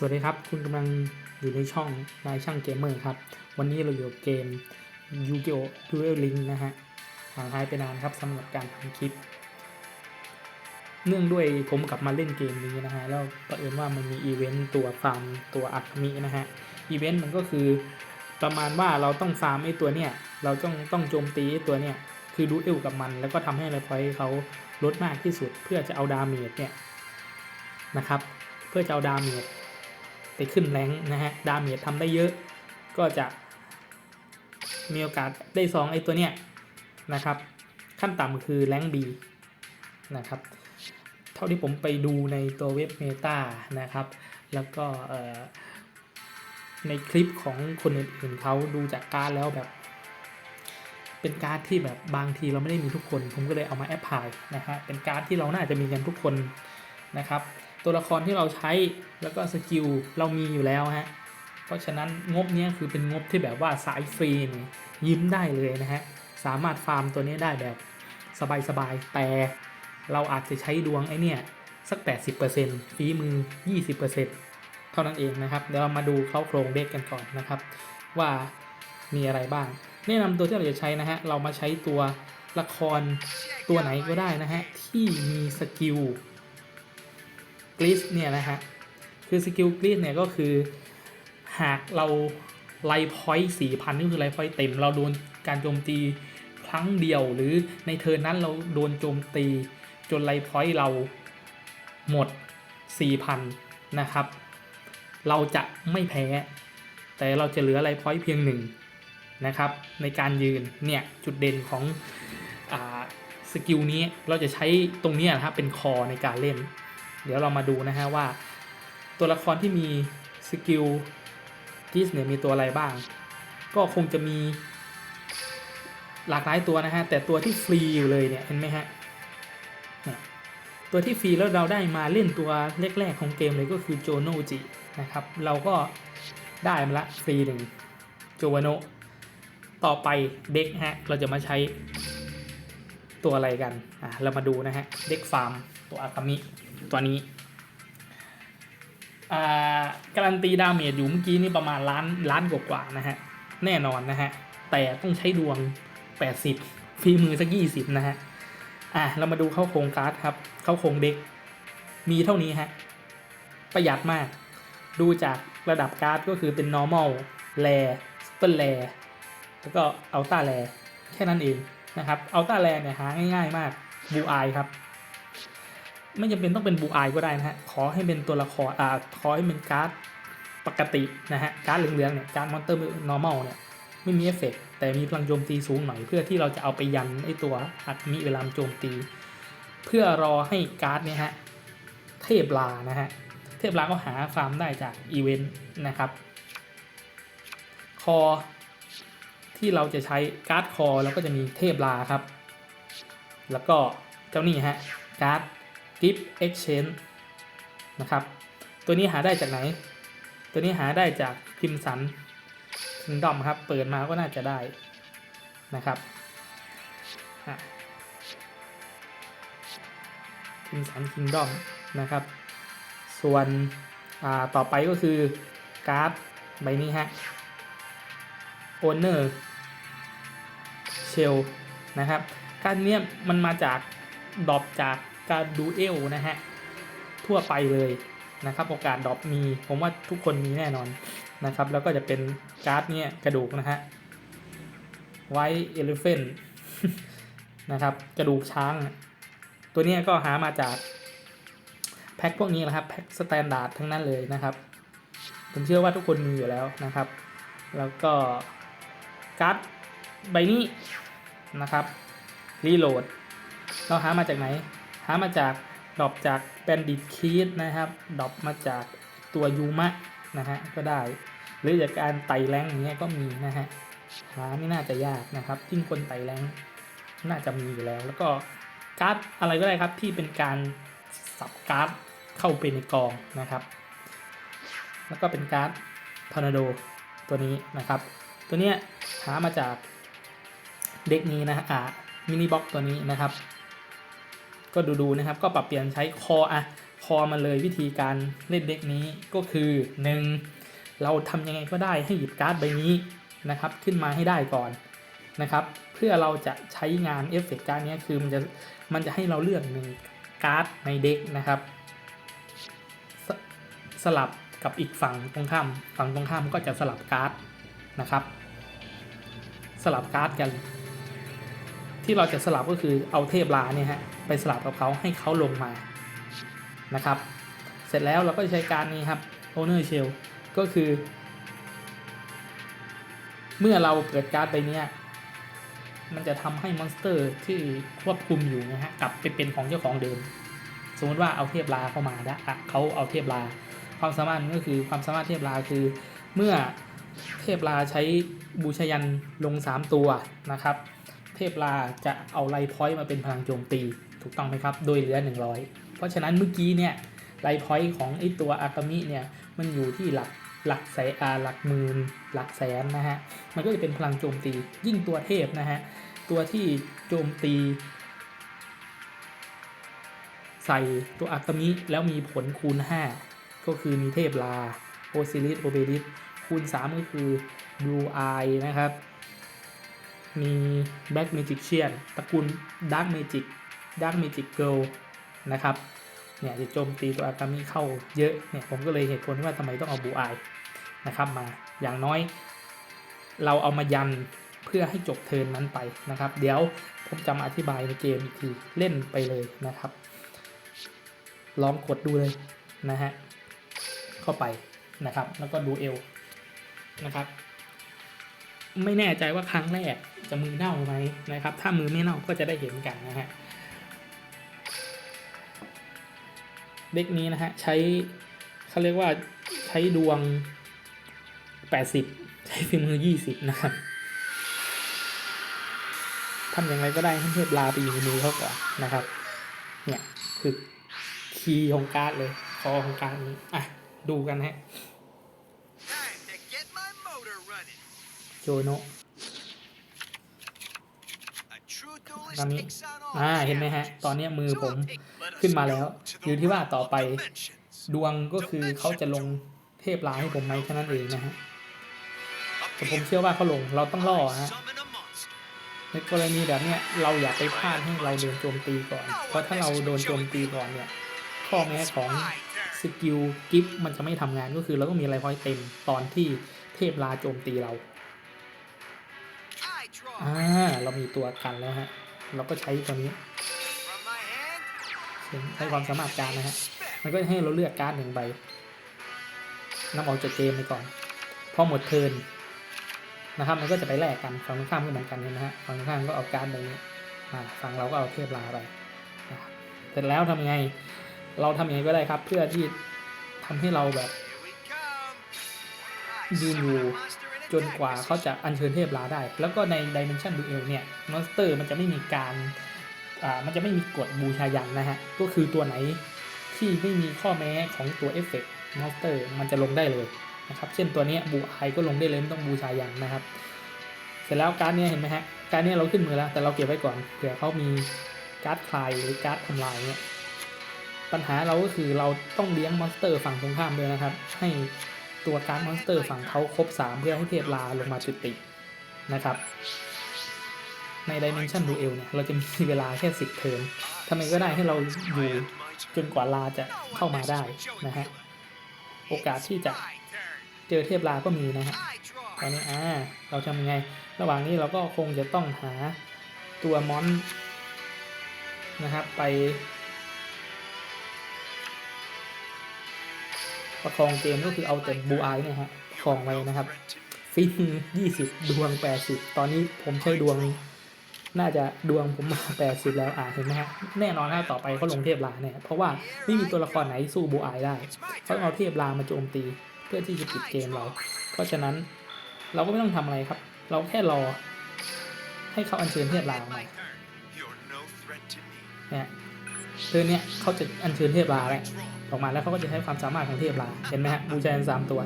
สวัสดีครับ คุณกำลังอยู่ในช่องนายช่างเกมเมอร์ครับ วันนี้เราอยู่กับเกม Yu-Gi-Oh! Duel Link นะฮะห่างหายไปนานครับสำหรับการทำคลิป เนื่องด้วยผมกลับมาเล่นเกมนี้นะฮะ แล้วประเอิญว่ามันมีอีเวนต์ตัวฟาร์มตัวอัคมินะฮะ อีเวนต์มันก็คือประมาณว่าเราต้องฟาร์มไอ้ตัวเนี้ย เราต้องต้องโจมตีไอ้ตัวเนี้ย คือดูเอลกับมันแล้วก็ทำให้ไรพอยเขาลดมากที่สุดเพื่อจะเอาดาเมจเนี่ยนะครับ เพื่อจะเอาดาเมจ ไปขึ้นแรงนะฮะ ดาเมจทำได้เยอะ ก็จะ มีโอกาสได้ซองไอ้ตัวเนี้ยนะครับ ขั้นต่ำคือแรงค์ B นะครับ เท่าที่ผมไปดูในตัวเว็บเมตานะครับ แล้วก็ในคลิปของคนอื่นๆเขาดูจากการดแล้วแบบ เป็นการ์ดที่แบบบางทีเราไม่ได้มีทุกคน ผมก็เลยเอามาแอปพลายนะฮะเป็นการ์ดที่เราน่าจะมีกันทุกคนนะครับ ตัวละครที่เราใช้แล้วก็สกิลเรามีอยู่แล้วฮะเพราะฉะนั้นงบเนี้ยคือเป็นงบที่แบบว่าสายฟรีนยิ้มได้เลยนะฮะสามารถฟาร์มตัวนี้ได้แบบสบายๆแต่เราอาจจะใช้ดวงไอเนี่ยสัก 80%ฝีมือ 20%เท่านั้นเองนะครับ เดี๋ยวเรามาดูเข้าโครงเด็กกันก่อนนะครับ ว่ามีอะไรบ้าง แนะนำตัวที่เราจะใช้นะฮะ เรามาใช้ตัวละครตัวไหนก็ได้นะฮะ ที่มีสกิล กริสเนี่ยนะฮะคือสกิลกริสเนี่ยก็คือหากเราไลพอยต์สี่พันนี่คือไลพอยต์เต็ม เราโดนการโจมตีครั้งเดียว หรือในเทิร์นนั้นเราโดนโจมตีจนไลพอยต์เราหมด 4,000 นะครับ เราจะไม่แพ้ แต่เราจะเหลือไลพอยต์เพียงหนึ่งนะครับ ในการยืนเนี่ยจุดเด่นของอสกิลนี้เราจะใช้ตรงนี้นะครับเป็นคอในการเล่น ดี๋ยวเรามาดูนะฮะว่า ตัวละครที่มีสกิลกิสเนี่ยมีตัวอะไรบ้าง ก็คงจะมีหลากหลายตัวนะฮะ แต่ตัวที่ฟรีอยู่เลยเนี่ยเห็นไหมฮะเนี่ยตัวที่ฟรีแล้วเราได้มาเล่นตัวแรกๆของเกมเลยก็คือโจโนจินะครับ เราก็ได้มาละฟรีหนึ่งโจวโนต่อไปเด็กฮะ เราจะมาใช้ตัวอะไรกันอะเรามาดูนะฮะเด็กฟาร์มตัวอากามิ ตัวนี้อ่าการันตีดาเมจอยู่เมื่อกี้นี่ประมาณล้านล้านกว่าๆนะฮะ แน่นอนนะฮะ แต่ต้องใช้ดวง 80 ฝีมือสัก 20 นะฮะ อะ เรามาดูเข้าโครงการ์ดครับ เข้าโครงเด็ก มีเท่านี้ฮะ ประหยัดมาก ดูจากระดับการ์ดก็คือเป็น normal แ a สเป r แ a แล้วก็อัลต้าแ a แค่นั้นเองนะครับอัลต้าแ a เนี่ยหาง่ายๆมากบูอครับ ไม่จำเป็นต้องเป็นบูอายก็ได้นะฮะ ขอให้เป็นตัวละครอ่าขอให้เป็นการ์ดปกตินะฮะ การ์ดเหลืองๆเนี่ย การ์ดมอนเตอร์ normal เนี่ยไม่มีเอฟเฟกต์แต่มีพลังโจมตีสูงหน่อยเพื่อที่เราจะเอาไปยันไอตัวอัดมีเวลาโจมตี เพื่อรอให้การ์ดเนี่ยฮะเทพลานะฮะเทพลาก็หาฟาร์มได้จากอีเวนต์นะครับคอที่เราจะใช้การ์ดคอแล้วก็จะมีเทพลาครับ แล้วก็เจ้านี่ฮะการ์ด กิฟต์เอ็กชแนนนะครับ ตัวนี้หาได้จากไหน ตัวนี้หาได้จากพิมสันคิงดอมครับ เปิดมาก็น่าจะได้นะครับพิมสันคิงดอมนะครับ ส่วนต่อไปก็คือการ์ดใบนี้ฮะ Owner Shell นะครับการเนี้ยมันมาจากดรอปจาก การดูเอลนะฮะ ทั่วไปเลยนะครับ โอกาสดรอปมี ผมว่าทุกคนมีแน่นอนนะครับ แล้วก็จะเป็นการ์ดเนี่ยกระดูกนะฮะไวเอลิเฟนนะครับ กระดูกช้าง ตัวนี้ก็หามาจากแพ็คพวกนี้นะครับแพ็คสแตนดาร์ดทั้งนั้นเลยนะครับ ผมเชื่อว่าทุกคนมีอยู่แล้วนะครับ แล้วก็การ์ดใบนี้นะครับรีโหลด เราหามาจากไหนามาจากดรอปจากแบนดิตคีดนะครับดรอปมาจากตัวยูมะนะฮะก็ได้ หรือจากการไต่แรงอย่างเงี้ยก็มีนะฮะหาไม่น่าจะยากนะครับยิ่งคนไต่แรงน่าจะมีอยู่แล้ว แล้วก็การ์ดอะไรก็ได้ครับที่เป็นการสับการ์ดเข้าไปในกองนะครับ แล้วก็เป็นการ์ดทอร์นาโดตัวนี้นะครับ ตัวเนี้ยหามาจากเด็กนี้นะฮะอ่ามินิบ็อกตัวนี้นะครับ ก็ดูๆนะครับ ก็ปรับเปลี่ยนใช้คออะคอมาเลยวิธีการเล่นเด็กนี้ก็คือ 1. เราทำยังไงก็ได้ให้หยิบการ์ดใบนี้นะครับ ขึ้นมาให้ได้ก่อนนะครับ เพื่อเราจะใช้งานเอฟเฟกต์การ์ดนี้คือมันจะมันจะให้เราเลือกหนึ่งการ์ดในเด็กนะครับสสลับกับอีกฝั่งตรงข้าม ฝั่งตรงข้ามก็จะสลับการ์ดนะครับ สลับการ์ดกัน ที่เราจะสลับก็คือเอาเทพลาเนี่ยฮะ ไปสลับกับเขาให้เขาลงมานะครับ เสร็จแล้วเราก็จะใช้การนี้ครับ owner shell ก็คือ เมื่อเราเปิดการ์ดใบเนี้ยมันจะทำให้มอนสเตอร์ที่ควบคุมอยู่นะฮะกลับไปเป็นของเจ้าของเดิม สมมติว่าเอาเทพลาเข้ามาได้อะเขาเอาเทพลา ความสามารถก็คือความสามารถเทพลาคือ เมื่อเทพลาใช้บูชายันลง 3 ตัวนะครับ เทพลาจะเอาไลพอยต์มาเป็นพลังโจมตี ถูกต้องไหมครับ โดยเหลือ 100 เพราะฉะนั้นเมื่อกี้เนี่ยไลพอยต์ของไอตัวอากามิเนี่ยมันอยู่ที่หลักหลักแสนอาหลักหมื่นหลักแสนนะฮะ มันก็จะเป็นพลังโจมตียิ่งตัวเทพนะฮะ ตัวที่โจมตี ใส่ตัวอากามิแล้วมีผลคูณ 5 ก็คือมีเทพลาโอซิลิสโอเบริสคูณ 3 ก็คือบลูไอนะครับ มีแบ็กเมจิกเชียนตระกูลดาร์ m เมจิก ดาร์ m เมจิกเกิลนะครับเนี่ยจะโจมตีตัวอากามิเข้าเยอะเนี่ยผมก็เลยเหตุผลที่ว่าทำไมต้องเอาบูไอนะครับมาอย่างน้อย เราเอามายันเพื่อให้จบเทินนั้นไปนะครับ เดี๋ยวผมจะมาอธิบายในเกมอีกทีเล่นไปเลยนะครับ ลองกดดูเลยนะฮะเข้าไปนะครับ แล้วก็ดูเอวนะครับ ไม่แน่ใจว่าครั้งแรกจะมือเน่าไหมนะครับ ถ้ามือไม่เน่าก็จะได้เห็นกันนะฮะ เด็กนี้นะฮะใช้เขาเรียกว่าใช้ดวง 80 ใช้ฝีมือ 20 นะครับทำอย่างไรก็ได้ให้เทพลาไปอยู่ในมือเขาก่อนนะครับ เนี่ยคือคีย์ของการ์ดเลยคอของการ์ดนี้อะดูกันฮะ Time to get my motor running. โจโนะ A true duelist ตอนนี้ takes on all อ่าเห็นไหมฮะ ตอนเนี้ยมือผม ขึ้นมาแล้ว อยู่ที่ว่าต่อไปดวงก็คือเขาจะลงเทพลาให้ผมไหมแค่นั้นเองนะฮะแต่ผมเชื่อว่าเขาลงเราต้องล่อฮะในกรณีแบบเนี้ยเราอย่าไปพลาดให้เราโดนโจมตีก่อน เพราะถ้าเราโดนโจมตีก่อนเนี่ยข้อแม้ของสกิลกิฟต์มันจะไม่ทำงานก็คือเราต้องมีอะไรพอยเต็มตอนที่เทพลาโจมตีเราอ่าเรามีตัวกันแล้วฮะ เราก็ใช้ตัวนี้ ใช้ความสามารถการนะฮะ มันก็จะให้เราเลือกการ์ดหนึ่งใบนำออกจากเกมไปก่อน พอหมดเทินนะครับ มันก็จะไปแลกกันฝั่งตรงข้ามก็เหมือนกันนไหมฮะฝั่งตรงข้ามก็เอาการ์ดใบนี้อ่าฝั่งเราก็เอาเทพลาไปนะครับเสร็จแล้วทำยังไง เราทำยังไงก็ได้ครับ เพื่อที่ทำให้เราแบบยืนอยู่จนกว่าเขาจะอัญเชิญเทพลาได้ แล้วก็ใน Dimension Duel เนี่ยมอนสเตอร์มันจะไม่มีการ มันจะไม่มีกฎบูชายันนะฮะ ก็คือตัวไหนที่ไม่มีข้อแม้ของตัวเอฟเฟกต์มอนสเตอร์มันจะลงได้เลยนะครับ เช่นตัวนี้บูไอก็ลงได้เลยไม่ต้องบูชายันนะครับ เสร็จแล้วการดเนี้ยเห็นไหมฮะ การดเนี้ยเราขึ้นมือแล้ว แต่เราเก็บไว้ก่อน เผื่อเขามีการ์ดคลายหรือการ์ดทำลายเนี่ยปัญหาเราก็คือเราต้องเลี้ยงมอนสเตอร์ฝั่งตรงข้ามด้วยนะครับ ให้ตัวการ์ดมอนสเตอร์ฝั่งเขาครบ 3 เพื่อให้เทพลาลงมาจุตินะครับ ใน Dimension Duel เนี่ยเราจะมีเวลาแค่ 10 เทิร์นทำไมก็ได้ให้เราอยู่จนกว่าลาจะเข้ามาได้นะฮะ โอกาสที่จะเจอเทพลาก็มีนะฮะตอนนี้อ่าเราทำยังไง ระหว่างนี้เราก็คงจะต้องหาตัวมอนนะครับไป ประคองเกมก็คือเอาแต่บูไอเนี่ยฮะประคองไว้นะครับฟินยี่สิบดวงแปดสิบตอนนี้ผมใช้ดวง น่าจะดวงผมมาแปดสิบแล้วอ่าเห็นไหมฮะแน่นอนถ้าต่อไปเขาลงเทพลาเนี่ยเพราะว่าไม่มีตัวละครไหนสู้บูไอได้เขาเอาเทพลามาโจมตีเพื่อที่จะปิดเกมเรา เพราะฉะนั้นเราก็ไม่ต้องทำอะไรครับ เราแค่รอ ให้เขาอัญเชิญเทพลาออกมาเนี่ยเทิร์นเนี่ยเขาจะอัญเชิญเทพลาแหละออกมาแล้วเขาก็จะใช้ความสามารถของเทพลาเห็นไหมฮะบูชายันสามตัว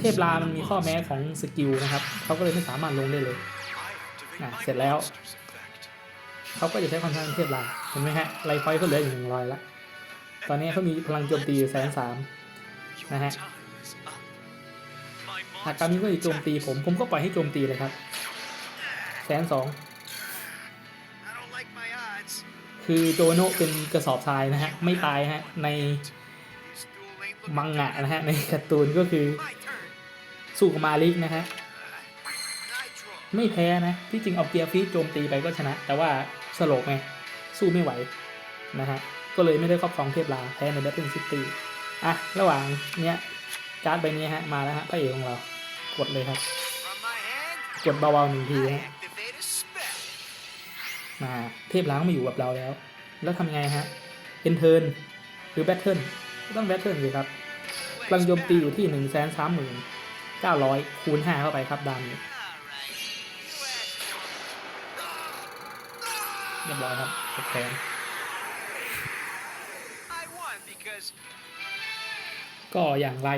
เทพลามันมีข้อแม้ของสกิลนะครับเขาก็เลยไม่สามารถลงได้เลย่ะเสร็จแล้ว เขาก็จะใช้ความสามารถของเทพลาเห็นไหมฮะไลฟ์ไฟก็เหลืออยู่หนึ่งร้อยละตอนนี้เขามีพลังโจมตีอยู่แสนสาม Your Uh-huh. time is up. My หากการนี้ก็จะโจมตีผมผมก็ปล่อยให้โจมตีเลยครับแสนสองคือโจโนเป็นกระสอบทรายนะฮะ ไม่ตายฮะ ในมังงะนะฮะ ในการ์ตูนก็คือสู้กับมาลิกนะฮะ ไม่แพ้นะที่จริงเอาเกียร์ฟีดโจมตีไปก็ชนะ แต่ว่าสโลกไงสู้ไม่ไหวนะฮะก็เลยไม่ได้ครอบครองเทพลาแพ้ใน Battle City อะระหว่างเนี้ยการ์ดใบนี้ฮะมาแล้วฮะพระเอกของเรากดเลยครับ กดเบาๆหนึ่งทีฮะมาเทพล้างมาอยู่กับเราแล้ว แล้วทำไงฮะเอนเทิร์นหรือแบทเทิลต้องแบทเทิลเลยครับพลังโจมตีอยู่ที่หนึ่งแสนสามหมื่นเก้าร้อยคูณห้าเข้าไปครับดามนี้ เรียบร้อยครับจบแทน I won because ก็อย่างไร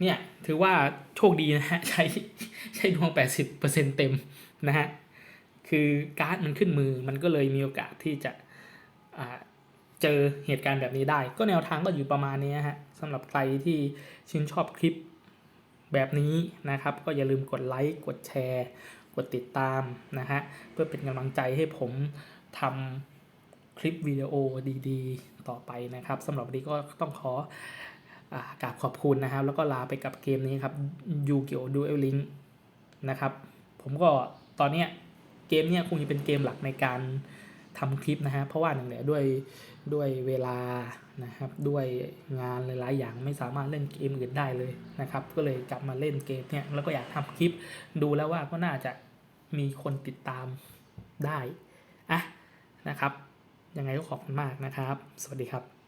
เนี่ย ถือว่าโชคดีนะฮะ ใช้ใช้ดวง 80%เต็มนะฮะ คือการ์ดมันขึ้นมือมันก็เลยมีโอกาสที่จะอ่าเจอเหตุการณ์แบบนี้ได้ ก็แนวทางก็อยู่ประมาณนี้ฮะสำหรับใครที่ชื่นชอบคลิปแบบนี้นะครับ ก็อย่าลืมกดไลค์กดแชร์ก ดติดตามนะฮะ เพื่อเป็นกำลังใจให้ผมทำคลิปวิดีโอดีๆ ต่อไปนะครับสำหรับวันนี้ก็ต้องขออากราบขอบคุณนะครับ แล้วก็ลาไปกับเกมนี้ครับยูเกียวดูเอลลิงนะครับ ผมก็ตอนเนี้ยเกมเนี้ยคงจะเป็นเกมหลักในการทำคลิปนะฮะ เพราะว่าหนึ่งแหละด้วยด้วยเวลานะครับ ด้วยงานหลาย ๆ อย่างไม่สามารถเล่นเกมอื่นได้เลยนะครับ ก็เลยกลับมาเล่นเกมเนี่ยแล้วก็อยากทำคลิปดูแล้วว่าก็น่าจะ มีคนติดตามได้อะนะครับ ยังไงก็ขอบคุณมากนะครับ สวัสดีครับ